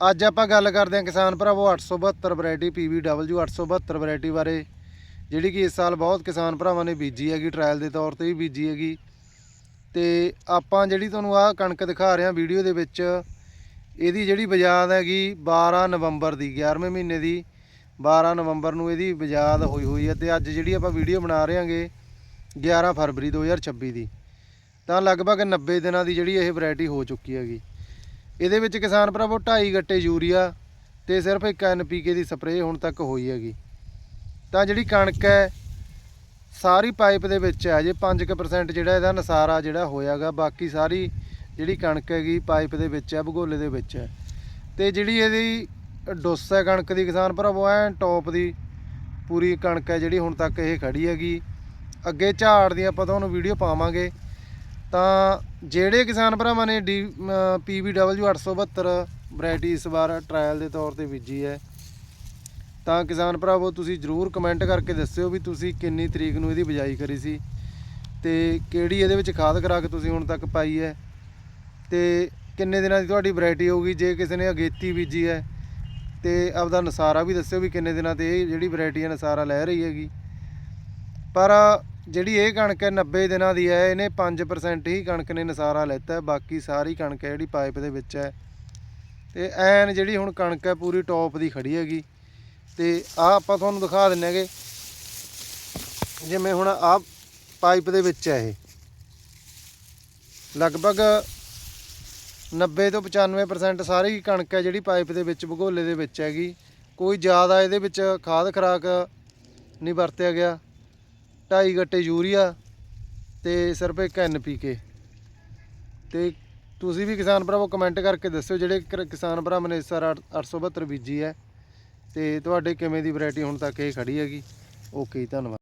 ਅੱਜ ਆਪਾਂ ਗੱਲ ਕਰਦੇ ਹਾਂ ਕਿਸਾਨ ਭਰਾਵੋ 872 ਵੈਰਾਈਟੀ PVW 872 ਵੈਰਾਈਟੀ ਬਾਰੇ, ਜਿਹੜੀ ਕਿ ਇਸ ਸਾਲ ਬਹੁਤ ਕਿਸਾਨ ਭਰਾਵਾਂ ਨੇ ਬੀਜੀ ਹੈਗੀ ਟ੍ਰਾਇਲ ਦੇ ਤੌਰ ਤੇ ਵੀ ਬੀਜੀ ਹੈਗੀ। ਤੇ ਆਪਾਂ ਜਿਹੜੀ ਤੁਹਾਨੂੰ ਆਹ ਕਣਕ ਦਿਖਾ ਰਹੇ ਹਾਂ ਵੀਡੀਓ ਦੇ ਵਿੱਚ, ਇਹਦੀ ਜਿਹੜੀ ਬਜਾਦ ਹੈਗੀ 12 ਨਵੰਬਰ ਦੀ 11ਵੇਂ ਮਹੀਨੇ ਦੀ 12 ਨਵੰਬਰ ਨੂੰ ਇਹਦੀ ਬਜਾਦ ਹੋਈ ਹੋਈ ਹੈ ਤੇ ਅੱਜ ਜਿਹੜੀ ਆਪਾਂ ਵੀਡੀਓ ਬਣਾ ਰਹੇ ਹਾਂਗੇ 11 ਫਰਵਰੀ 2026 ਦੀ। ਤਾਂ ਲਗਭਗ 90 ਦਿਨਾਂ ਦੀ ਜਿਹੜੀ ਇਹ ਵੈਰਾਈਟੀ ਹੋ ਚੁੱਕੀ ਹੈਗੀ। ਇਹਦੇ ਵਿੱਚ ਕਿਸਾਨ ਭਰਾਵੋ 2.5 ਗੱਟੇ ਯੂਰੀਆ ਤੇ ਸਿਰਫ ਇੱਕ ਐਨਪੀਕੇ ਦੀ ਸਪਰੇਅ ਹੁਣ ਤੱਕ ਹੋਈ ਹੈਗੀ। ਤਾਂ ਜਿਹੜੀ ਕਣਕ ਹੈ, ਸਾਰੀ ਪਾਈਪ ਦੇ ਵਿੱਚ ਹੈ, ਜੇ 5% ਜਿਹੜਾ ਇਹਦਾ ਨਸਾਰਾ ਜਿਹੜਾ ਹੋਇਆਗਾ, ਬਾਕੀ ਸਾਰੀ ਜਿਹੜੀ ਕਣਕ ਹੈਗੀ ਪਾਈਪ ਦੇ ਵਿੱਚ ਹੈ, ਭਗੋਲੇ ਦੇ ਵਿੱਚ ਹੈ। ਤੇ ਜਿਹੜੀ ਇਹਦੀ ਡੁੱਸ ਹੈ ਕਣਕ ਦੀ, ਕਿਸਾਨ ਭਰਾਵੋ ਐ ਟੌਪ ਦੀ ਪੂਰੀ ਕਣਕ ਹੈ ਜਿਹੜੀ ਹੁਣ ਤੱਕ ਇਹ ਖੜੀ ਹੈਗੀ। ਅੱਗੇ ਝਾੜ ਦੀ ਆਪਾਂ ਤੁਹਾਨੂੰ ਵੀਡੀਓ ਪਾਵਾਂਗੇ। ਤਾਂ ਜਿਹੜੇ ਕਿਸਾਨ ਭਰਾਵਾਂ ਨੇ ਡੀ PVW 872 ਵੈਰਾਈਟੀ ਇਸ ਵਾਰ ਟ੍ਰਾਇਲ ਦੇ ਤੌਰ ਤੇ ਬੀਜੀ ਹੈ, ਤਾਂ ਕਿਸਾਨ ਭਰਾਵੋ ਤੁਸੀਂ ਜਰੂਰ ਕਮੈਂਟ ਕਰਕੇ ਦੱਸਿਓ ਵੀ ਤੁਸੀਂ ਕਿੰਨੀ ਤਰੀਕ ਨੂੰ ਇਹਦੀ ਬਿਜਾਈ ਕਰੀ ਸੀ ਤੇ ਕਿਹੜੀ ਇਹਦੇ ਵਿੱਚ ਖਾਦ ਖਰਾਕ ਤੁਸੀਂ ਹੁਣ ਤੱਕ ਪਾਈ ਹੈ, ਤੇ ਕਿੰਨੇ ਦਿਨਾਂ ਦੀ ਤੁਹਾਡੀ ਵੈਰਾਈਟੀ ਹੋਊਗੀ ਜੇ ਕਿਸੇ ਨੇ ਅਗੇਤੀ ਬੀਜੀ ਹੈ, ਤੇ ਆਪਦਾ ਨਸਾਰਾ ਵੀ ਦੱਸਿਓ ਵੀ ਕਿੰਨੇ ਦਿਨਾਂ ਤੇ ਇਹ ਜਿਹੜੀ ਵੈਰਾਈਟੀ ਹੈ ਨਸਾਰਾ ਲੈ ਰਹੀ ਹੈਗੀ, ਪਰ ਜਿਹੜੀ ਇਹ ਕਣਕ ਹੈ 90 ਦਿਨਾਂ ਦੀ ਹੈ, ਇਹਨੇ 5% ਹੀ ਕਣਕ ਨੇ ਨਸਾਰਾ ਲੈਤਾ ਹੈ, ਬਾਕੀ ਸਾਰੀ ਕਣਕ ਹੈ ਜਿਹੜੀ ਪਾਈਪ ਦੇ ਵਿੱਚ ਹੈ। ਤੇ ਐਨ ਜਿਹੜੀ ਹੁਣ ਕਣਕ ਹੈ, ਪੂਰੀ ਟੌਪ ਦੀ ਖੜੀ ਹੈਗੀ। ਤੇ ਆ ਆਪਾਂ ਤੁਹਾਨੂੰ ਦਿਖਾ ਦਿੰਨੇ ਹੈਗੇ, ਜਿਵੇਂ ਹੁਣ ਆ ਪਾਈਪ ਦੇ ਵਿੱਚ ਹੈ ਇਹ। ਲਗਭਗ 90 ਤੋਂ 95% ਸਾਰੀ ਕਣਕ ਹੈ ਜਿਹੜੀ ਪਾਈਪ ਦੇ ਵਿੱਚ, ਭਗੋਲੇ ਦੇ ਵਿੱਚ ਹੈਗੀ। ਕੋਈ ਜ਼ਿਆਦਾ ਇਹਦੇ ਵਿੱਚ ਖਾਦ ਖਰਾਕ ਨਹੀਂ ਵਰਤਿਆ ਗਿਆ। ਢਾਈ ਗੱਟੇ ਯੂਰੀਆ ਤੇ ਸਿਰਫ ਇੱਕ ਐਨਪੀਕੇ ਤੇ ਤੁਸੀਂ ਵੀ ਕਿਸਾਨ ਭਰਾਵੋ ਕਮੈਂਟ ਕਰਕੇ ਦੱਸਿਓ ਜਿਹੜੇ ਕਿ- ਕਿਸਾਨ ਭਰਾ ਨੇ ਇਸ ਵਾਰ 872 ਬੀਜੀ ਹੈ। ਤੇ ਤੁਹਾਡੇ ਕਿਵੇਂ ਦੀ ਵੈਰਾਈਟੀ ਹੁਣ ਤੱਕ ਇਹ ਖੜੀ ਹੈਗੀ। ਓਕੇ ਧੰਨਵਾਦ।